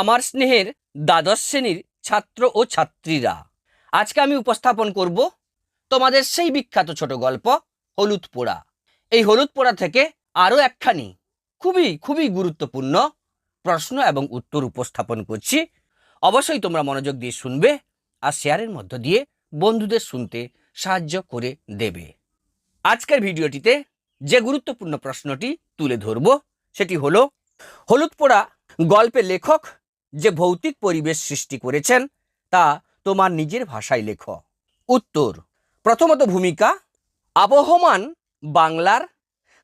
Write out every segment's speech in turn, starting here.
আমার স্নেহের দ্বাদশ শ্রেণির ছাত্র ও ছাত্রীরা। আজকে আমি উপস্থাপন করব তোমাদের সেই বিখ্যাত ছোট গল্প হলুদ পোড়া এই হলুদ পোড়া থেকে আরও একখানি খুবই খুবই গুরুত্বপূর্ণ প্রশ্ন এবং উত্তর উপস্থাপন করছি। অবশ্যই তোমরা মনোযোগ দিয়ে শুনবে আর শেয়ারের মধ্য দিয়ে বন্ধুদের শুনতে সাহায্য করে দেবে। আজকের ভিডিওটিতে যে গুরুত্বপূর্ণ প্রশ্নটি তুলে ধরব, সেটি হলো হলুদ পোড়া গল্পের লেখক যে ভৌতিক পরিবেশ সৃষ্টি করেছেন, তা তোমার নিজের ভাষায় লেখ। উত্তর, প্রথমত ভূমিকা, আবহমান বাংলার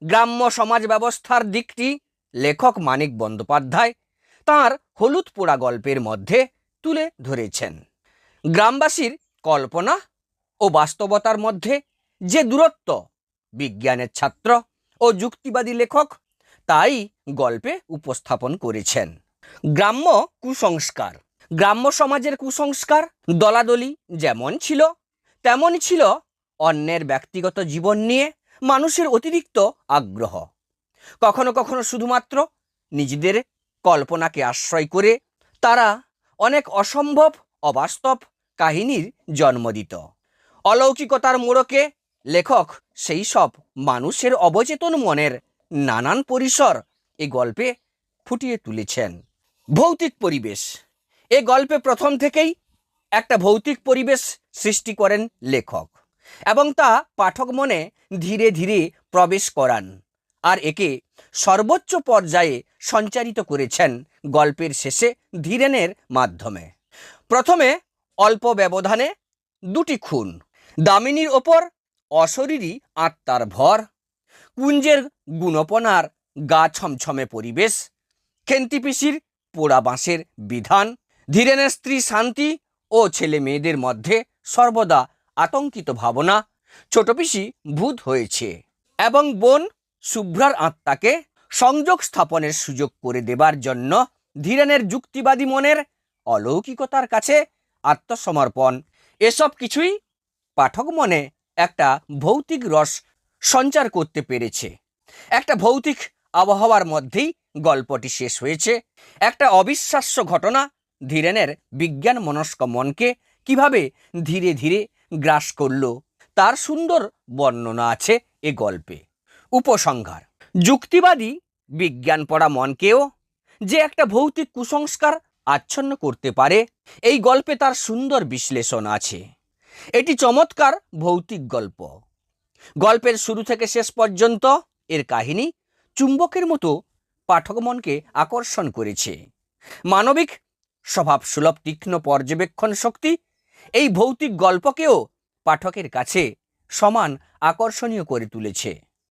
গ্রাম্য সমাজ ব্যবস্থার দিকটি লেখক মানিক বন্দ্যোপাধ্যায় তার হলুদ পোড়া গল্পের মধ্যে তুলে ধরেছেন। গ্রামবাসীর কল্পনা ও বাস্তবতার মধ্যে যে দূরত্ব, বিজ্ঞানের ছাত্র ও যুক্তিবাদী লেখক, তাই গল্পে উপস্থাপন করেছেন। গ্রাম্য কুসংস্কার। গ্রাম্য সমাজের কুসংস্কার দলাদলি যেমন ছিল তেমনই ছিল অন্যের ব্যক্তিগত জীবন নিয়ে মানুষের অতিরিক্ত আগ্রহ। কখনো কখনো শুধুমাত্র নিজেদের কল্পনাকে আশ্রয় করে তারা অনেক অসম্ভব, অবাস্তব কাহিনীর জন্ম দিত। অলৌকিকতার মোড়কে লেখক সেই সব মানুষের অবচেতন মনের নানান পরিসর এ গল্পে ফুটিয়ে তুলেছেন। ভৌতিক পরিবেশ। এ গল্পে প্রথম থেকেই একটা ভৌতিক পরিবেশ সৃষ্টি করেন লেখক এবং তা পাঠক মনে ধীরে ধীরে প্রবেশ করান আর একে সর্বোচ্চ পর্যায়ে সঞ্চারিত করেছেন গল্পের শেষে ধীরেনের মাধ্যমে। প্রথমে অল্প ব্যবধানে দুটি খুন, দামিনীর ওপর অশরীরী আত্মার ভর, কুঞ্জের গুণপনার গা ছমছমে পরিবেশ, খেন্তিপিসির পোড়া বাঁশের বিধান। ধীরেনের স্ত্রী শান্তি ও ছেলে মেয়েদের মধ্যে সর্বদা আতঙ্কিত ভাবনা। ছোট পিসি ভূত হয়েছে এবং বোন শুভ্রার আত্মাকে সংযোগ স্থাপনের সুযোগ করে দেবার জন্য ধীরেনের যুক্তিবাদী মনের অলৌকিকতার কাছে আত্মসমর্পণ। এসব কিছুই পাঠক মনে একটা ভৌতিক রস সঞ্চার করতে পেরেছে। একটা ভৌতিক আবহাওয়ার মধ্যেই গল্পটি শেষ হয়েছে। একটা অবিশ্বাস্য ঘটনা, ধীরেনের বিজ্ঞান মনস্ক মনকে কীভাবে ধীরে ধীরে গ্রাস করল, তার সুন্দর বর্ণনা আছে এ গল্পে। উপসংহার, যুক্তিবাদী বিজ্ঞান পড়া মনকেও যে একটা ভৌতিক কুসংস্কার আচ্ছন্ন করতে পারে, এই গল্পে তার সুন্দর বিশ্লেষণ আছে। এটি চমৎকার ভৌতিক গল্প। গল্পের শুরু থেকে শেষ পর্যন্ত এর কাহিনী চুম্বকের মতো পাঠক মনকে আকর্ষণ করেছে। মানবিক স্বভাব সুলভ, তীক্ষ্ণ পর্যবেক্ষণ শক্তি, এই ভৌতিক গল্পকেও পাঠকের কাছে সমান আকর্ষণীয় করে তুলেছে।